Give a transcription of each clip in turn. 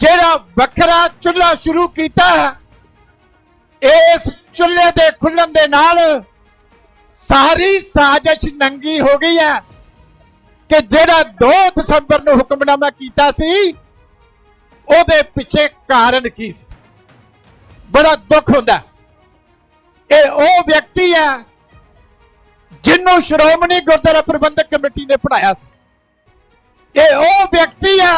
ਜਿਹੜਾ ਵੱਖਰਾ ਚੁੱਲ੍ਹਾ ਸ਼ੁਰੂ ਕੀਤਾ ਹੈ, ਇਸ ਚੁੱਲ੍ਹੇ ਦੇ ਖੁੱਲਣ ਦੇ ਨਾਲ ਸਾਰੀ ਸਾਜ਼ਿਸ਼ ਨੰਗੀ ਹੋ ਗਈ ਹੈ ਕਿ ਜਿਹੜਾ 2 ਦਸੰਬਰ ਨੂੰ ਹੁਕਮਨਾਮਾ ਕੀਤਾ ਸੀ ਉਹਦੇ ਪਿੱਛੇ ਕਾਰਨ ਕੀ ਸੀ? ਬੜਾ ਦੁੱਖ ਹੁੰਦਾ ਇਹ ਉਹ ਵਿਅਕਤੀ ਹੈ ਜਿਹਨੂੰ ਸ਼੍ਰੋਮਣੀ ਗੁਰਦੁਆਰਾ ਪ੍ਰਬੰਧਕ ਕਮੇਟੀ ਨੇ ਪੜਾਇਆ ਸੀ। ਇਹ ਉਹ ਵਿਅਕਤੀ ਹੈ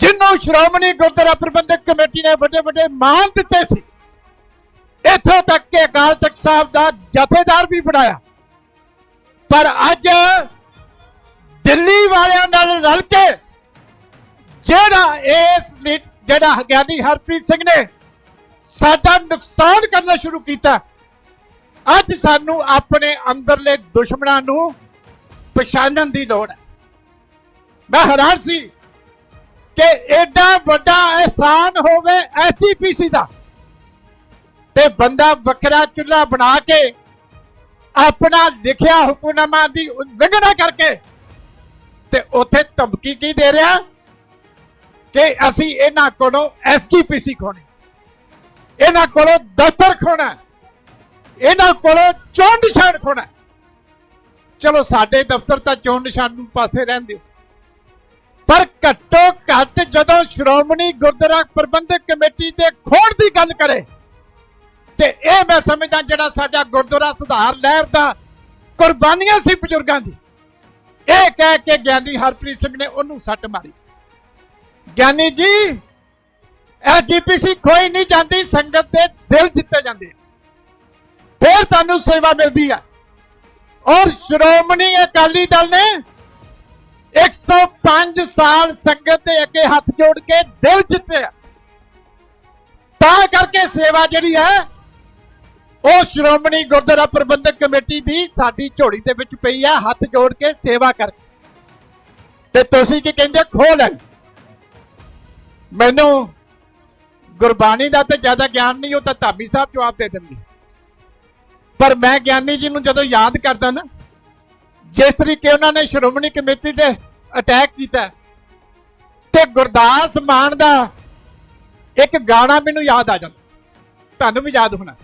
ਜਿਹਨੂੰ ਸ਼੍ਰੋਮਣੀ ਗੁਰਦੁਆਰਾ ਪ੍ਰਬੰਧਕ ਕਮੇਟੀ ਨੇ ਵੱਡੇ ਵੱਡੇ ਮਾਨ ਦਿੱਤੇ ਸੀ, ਇੱਥੋਂ ਤੱਕ ਕਿ ਅਕਾਲ ਤਖਤ ਸਾਹਿਬ ਦਾ ਜਥੇਦਾਰ ਵੀ ਬਣਾਇਆ। ਪਰ ਅੱਜ ਦਿੱਲੀ ਵਾਲਿਆਂ ਨਾਲ ਰਲ ਕੇ ਜਿਹੜਾ ਇਸ ਲਈ ਜਿਹੜਾ ਗਿਆਨੀ ਹਰਪ੍ਰੀਤ ਸਿੰਘ ਨੇ ਸਾਡਾ ਨੁਕਸਾਨ ਕਰਨਾ ਸ਼ੁਰੂ ਕੀਤਾ, ਅੱਜ ਸਾਨੂੰ ਆਪਣੇ ਅੰਦਰਲੇ ਦੁਸ਼ਮਣਾਂ ਨੂੰ ਪਛਾਣਨ ਦੀ ਲੋੜ ਹੈ। ਮੈਂ ਹੈਰਾਨ ਸੀ ਕਿ ਐਡਾ ਵੱਡਾ ਅਹਿਸਾਨ ਹੋਵੇ ਐਸਜੀਪੀਸੀ ਦਾ। ਤੇ ਬੰਦਾ ਵੱਖਰਾ ਚੁੱਲ੍ਹਾ ਬਣਾ ਕੇ ਆਪਣਾ ਲਿਖਿਆ ਹੁਕਮਨਾਮਾ ਦੀ ਉਲੰਘਣਾ ਕਰਕੇ ਤੇ ਉੱਥੇ ਧਮਕੀ ਕੀ ਦੇ ਰਿਹਾ? ਕਿ ਅਸੀਂ ਇਹਨਾਂ ਕੋਲੋਂ ਐਸਜੀਪੀਸੀ ਖੋਣੀ ਇਹਨਾਂ ਕੋਲੋਂ ਦਫ਼ਤਰ ਖੋਣਾ ਇਹਨਾਂ ਕੋਲੋਂ ਚੋਣ ਨਿਸ਼ਾਨ ਖੋਣਾ ਚਲੋ ਸਾਡੇ ਦਫ਼ਤਰ ਤਾਂ ਚੋਣ ਨਿਸ਼ਾਨ ਨੂੰ ਪਾਸੇ ਰਹਿਣ ਦਿਓ। ਪਰ ਘੱਟੋ ਘੱਟ ਜਦੋਂ ਸ਼੍ਰੋਮਣੀ ਗੁਰਦੁਆਰਾ ਪ੍ਰਬੰਧਕ ਕਮੇਟੀ ਦੇ ਖੋੜ ਦੀ ਗੱਲ ਕਰੇ, ਤੇ ਇਹ ਮੈਂ ਸਮਝਦਾ ਜਿਹੜਾ ਸਾਡਾ ਗੁਰਦੁਆਰਾ ਸੁਧਾਰ ਲਹਿਰ ਦਾ ਕੁਰਬਾਨੀਆਂ ਸੀ ਬਜ਼ੁਰਗਾਂ ਦੀ। ਇਹ ਕਹਿ ਕੇ ਗਿਆਨੀ ਹਰਪ੍ਰੀਤ ਸਿੰਘ ਨੇ ਉਹਨੂੰ ਸੱਟ ਮਾਰੀ। ਗਿਆਨੀ ਜੀ, ਇਹ ਐਸਜੀਪੀਸੀ ਖੋਈ ਨਹੀਂ ਜਾਂਦੀ, ਸੰਗਤ ਦੇ ਦਿਲ ਜਿੱਤੇ ਜਾਂਦੇ ਫਿਰ ਤੁਹਾਨੂੰ ਸੇਵਾ ਮਿਲਦੀ ਆ। ਔਰ ਸ਼੍ਰੋਮਣੀ ਅਕਾਲੀ ਦਲ ਨੇ 105 ਸਾਲ ਸੰਗਤ ਦੇ ਅੱਗੇ ਹੱਥ ਜੋੜ ਕੇ ਦਿਲ ਜਿੱਤਿਆ। ਤਾਂ ਕਰਕੇ ਸੇਵਾ ਜਿਹੜੀ ਹੈ, ਉਹ ਸ਼੍ਰੋਮਣੀ ਗੁਰਦੁਆਰਾ ਪ੍ਰਬੰਧਕ ਕਮੇਟੀ ਦੀ ਸਾਡੀ ਝੋਲੀ ਦੇ ਵਿੱਚ ਪਈ ਆ, ਹੱਥ ਜੋੜ ਕੇ ਸੇਵਾ ਕਰਕੇ ਤੇ ਤੁਸੀਂ ਕੀ ਕਹਿੰਦੇ ਖੋਹ ਲੈ। ਮੈਨੂੰ ਗੁਰਬਾਣੀ ਦਾ ਤੇ ਜ਼ਿਆਦਾ ਗਿਆਨ ਨਹੀਂ, ਉਹ ਤਾਂ ਧਾਬੀ ਸਾਹਿਬ ਜਵਾਬ ਦੇ ਦੇਣਗੇ ਪਰ ਮੈਂ ਗਿਆਨੀ ਜੀ ਨੂੰ ਜਦੋਂ ਯਾਦ ਕਰਦਾ ਨਾ ਜਿਸ ਤਰੀਕੇ ਉਹਨਾਂ ਨੇ ਸ਼੍ਰੋਮਣੀ ਕਮੇਟੀ ਤੇ ਅਟੈਕ ਕੀਤਾ ਤੇ ਗੁਰਦਾਸ ਮਾਨ ਦਾ ਇੱਕ ਗਾਣਾ ਮੈਨੂੰ ਯਾਦ ਆ ਜਾਂਦਾ। ਤੁਹਾਨੂੰ ਵੀ ਯਾਦ ਹੋਣਾ।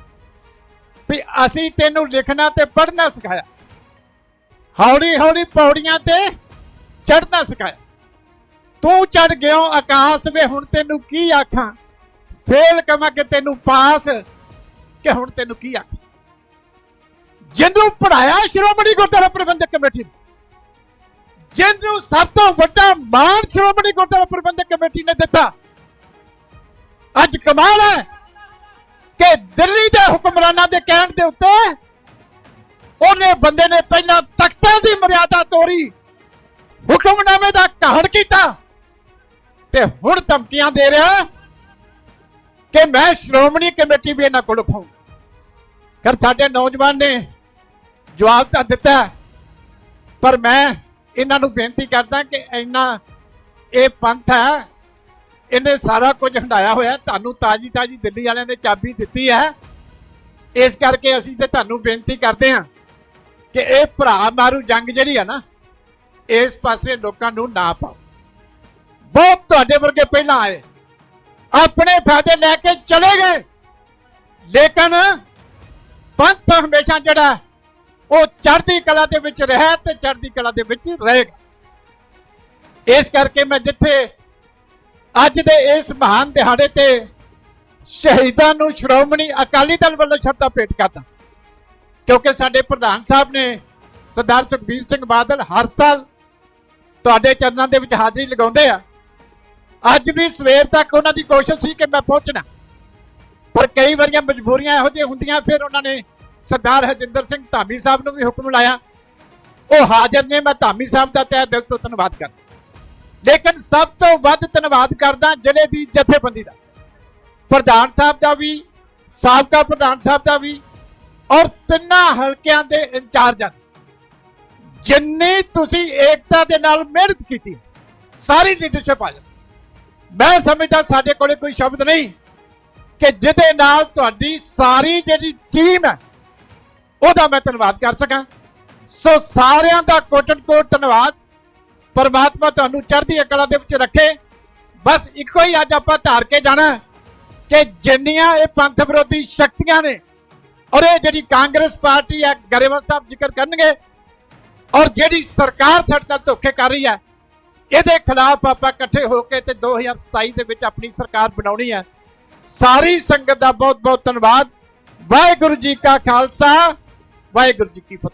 ਵੀ ਅਸੀਂ ਤੈਨੂੰ ਲਿਖਣਾ ਤੇ ਪੜ੍ਹਨਾ ਸਿਖਾਇਆ। ਹੌਲੀ ਹੌਲੀ ਪੌੜੀਆਂ ਤੇ ਚੜ੍ਹਨਾ ਸਿਖਾਇਆ। ਤੂੰ ਚੜ ਗਿਓ ਆਕਾਸ਼ ਵੇ, ਹੁਣ ਤੈਨੂੰ ਕੀ ਆਖਾਂ? ਫੇਲ ਕਵਾਂ ਕਿ ਤੈਨੂੰ ਪਾਸ, ਕਿ ਹੁਣ ਤੈਨੂੰ ਕੀ ਆਖਾਂ? ਜਿਹਨੂੰ ਪੜਾਇਆ ਸ਼੍ਰੋਮਣੀ ਗੁਰਦੁਆਰਾ ਪ੍ਰਬੰਧਕ ਕਮੇਟੀ ਨੇ। ਜਿਹਨੂੰ ਸਭ ਤੋਂ ਵੱਡਾ ਮਾਣ ਸ਼੍ਰੋਮਣੀ ਗੁਰਦੁਆਰਾ ਪ੍ਰਬੰਧਕ ਕਮੇਟੀ ਨੇ ਦਿੱਤਾ। ਅੱਜ ਕਮਾਲ ਹੈ ਕਿ ਦਿੱਲੀ ਦੇ ਹੁਕਮਰਾਨਾਂ ਦੇ ਕਹਿਣ ਦੇ ਉੱਤੇ ਉਹਨੇ ਬੰਦੇ ਨੇ ਪਹਿਲਾਂ ਤਖਤਾਂ ਦੀ ਮਰਿਆਦਾ ਤੋੜੀ ਹੁਕਮਨਾਮੇ ਦਾ ਕਾਹੜ ਕੀਤਾ ਤੇ ਹੁਣ ਧਮਕੀਆਂ ਦੇ ਰਿਹਾ ਕਿ ਮੈਂ ਸ਼੍ਰੋਮਣੀ ਕਮੇਟੀ ਵੀ ਇਹਨਾਂ ਕੋਲ ਖਾਊਂ ਕਰ ਸਾਡੇ ਨੌਜਵਾਨ ਨੇ ਜਵਾਬ ਤਾਂ ਦਿੱਤਾ ਪਰ ਮੈਂ ਇਹਨਾਂ ਨੂੰ ਬੇਨਤੀ ਕਰਦਾ ਕਿ ਇੰਨਾ ਇਹ ਪੰਥ ਹੈ, ਇਹਨੇ ਸਾਰਾ ਕੁਝ ਹੰਡਾਇਆ ਹੋਇਆ ਤੁਹਾਨੂੰ ਤਾਜੀ ਤਾਜੀ ਦਿੱਲੀ ਵਾਲਿਆਂ ਨੇ ਚਾਬੀ ਦਿੱਤੀ ਹੈ। ਇਸ ਕਰਕੇ ਅਸੀਂ ਤੇ ਤੁਹਾਨੂੰ ਬੇਨਤੀ ਕਰਦੇ ਹਾਂ ਕਿ ਇਹ ਭਰਾ ਮਾਰੂ ਜੰਗ ਜਿਹੜੀ ਹੈ ਨਾ, ਇਸ ਪਾਸੇ ਲੋਕਾਂ ਨੂੰ ਨਾ ਪਾਓ। ਬਹੁਤ ਤੁਹਾਡੇ ਵਰਗੇ ਪਹਿਲਾਂ ਆਏ, ਆਪਣੇ ਫਾਇਦੇ ਲੈ ਕੇ ਚਲੇ ਗਏ। ਲੇਕਿਨ ਪੰਥ ਹਮੇਸ਼ਾ ਜਿਹੜਾ ਉਹ ਚੜ੍ਹਦੀ ਕਲਾ ਦੇ ਵਿੱਚ ਰਹਿ ਤੇ ਚੜ੍ਹਦੀ ਕਲਾ ਦੇ ਵਿੱਚ ਰਹੇਗਾ ਇਸ ਕਰਕੇ ਮੈਂ ਜਿੱਥੇ ਅੱਜ ਦੇ ਇਸ ਮਹਾਨ ਦਿਹਾੜੇ ਤੇ ਸ਼ਹੀਦਾਂ ਨੂੰ ਸ਼੍ਰੋਮਣੀ ਅਕਾਲੀ ਦਲ ਵੱਲੋਂ ਸ਼ਰਧਾ ਭੇਟ ਕਰਦਾ ਕਿਉਂਕਿ ਸਾਡੇ ਪ੍ਰਧਾਨ ਸਾਹਿਬ ਨੇ ਸਰਦਾਰ ਸੁਖਬੀਰ ਸਿੰਘ ਬਾਦਲ ਹਰ ਸਾਲ ਤੁਹਾਡੇ ਚਰਨਾਂ ਦੇ ਵਿੱਚ ਹਾਜ਼ਰੀ ਲਗਾਉਂਦੇ ਆ। ਅੱਜ ਵੀ ਸਵੇਰ ਤੱਕ ਉਹਨਾਂ ਦੀ ਕੋਸ਼ਿਸ਼ ਸੀ ਕਿ ਮੈਂ ਪਹੁੰਚਣਾ। ਪਰ ਕਈ ਵਾਰੀਆਂ ਮਜਬੂਰੀਆਂ ਇਹੋ ਜਿਹੀਆਂ ਹੁੰਦੀਆਂ, ਫਿਰ ਉਹਨਾਂ ਨੇ ਸਰਦਾਰ ਹਰਜਿੰਦਰ ਸਿੰਘ ਧਾਮੀ ਸਾਹਿਬ ਨੂੰ ਵੀ ਹੁਕਮ ਲਾਇਆ। ਉਹ ਹਾਜ਼ਰ ਨੇ, ਮੈਂ ਧਾਮੀ ਸਾਹਿਬ ਦਾ ਤਹਿ ਦਿਲ ਤੋਂ ਧੰਨਵਾਦ ਕਰਦਾ। ਲੇਕਿਨ ਸਭ ਤੋਂ ਵੱਧ ਧੰਨਵਾਦ ਕਰਦਾ ਜ਼ਿਲ੍ਹੇ ਦੀ ਜਥੇਬੰਦੀ ਦਾ। ਪ੍ਰਧਾਨ ਸਾਹਿਬ ਦਾ ਵੀ, ਸਾਬਕਾ ਪ੍ਰਧਾਨ ਸਾਹਿਬ ਦਾ ਵੀ, ਔਰ ਤਿੰਨਾਂ ਹਲਕਿਆਂ ਦੇ ਇੰਚਾਰਜਾਂ ਦਾ। ਜਿੰਨੀ ਤੁਸੀਂ ਏਕਤਾ ਦੇ ਨਾਲ ਮਿਹਨਤ ਕੀਤੀ, ਸਾਰੀ ਲੀਡਰਸ਼ਿਪ ਆ ਜਾ ਮੈਂ ਸਮਝਦਾ ਸਾਡੇ ਕੋਲੇ ਕੋਈ ਸ਼ਬਦ ਨਹੀਂ ਕਿ ਜਿਹਦੇ ਨਾਲ ਤੁਹਾਡੀ ਸਾਰੀ ਜਿਹੜੀ ਟੀਮ ਹੈ ਉਹਦਾ ਮੈਂ ਧੰਨਵਾਦ ਕਰ ਸਕਾਂ। ਸੋ ਸਾਰਿਆਂ ਦਾ ਕੋਟਨ ਕੋਟ ਧੰਨਵਾਦ। ਪਰਮਾਤਮਾ ਤੁਹਾਨੂੰ ਚੜ੍ਹਦੀ ਕਲਾ ਦੇ ਵਿੱਚ ਰੱਖੇ। ਬਸ ਇੱਕੋ ਹੀ ਅੱਜ ਆਪਾਂ ਧਾਰ ਕੇ ਜਾਣਾ ਕਿ ਜਿੰਨੀਆਂ ਇਹ ਪੰਥ ਵਿਰੋਧੀ ਸ਼ਕਤੀਆਂ ਨੇ ਔਰ ਇਹ ਜਿਹੜੀ ਕਾਂਗਰਸ ਪਾਰਟੀ ਹੈ, ਗਰੇਵਾਲ ਸਾਹਿਬ ਜ਼ਿਕਰ ਕਰਨਗੇ ਔਰ ਜਿਹੜੀ ਸਰਕਾਰ ਸਾਡੇ ਨਾਲ ਧੋਖੇ ਕਰ ਰਹੀ ਹੈ, ਇਹਦੇ ਖਿਲਾਫ ਆਪਾਂ ਇਕੱਠੇ ਹੋ ਕੇ ਤੇ 2027 ਦੇ ਵਿੱਚ ਆਪਣੀ ਸਰਕਾਰ ਬਣਾਉਣੀ ਹੈ। ਸਾਰੀ ਸੰਗਤ ਦਾ ਬਹੁਤ ਬਹੁਤ ਧੰਨਵਾਦ। ਵਾਹਿਗੁਰੂ ਜੀ ਕਾ ਖਾਲਸਾ। ਵਾਹਿਗੁਰੂ ਜੀ ਕੀ ਫਤਿਹ।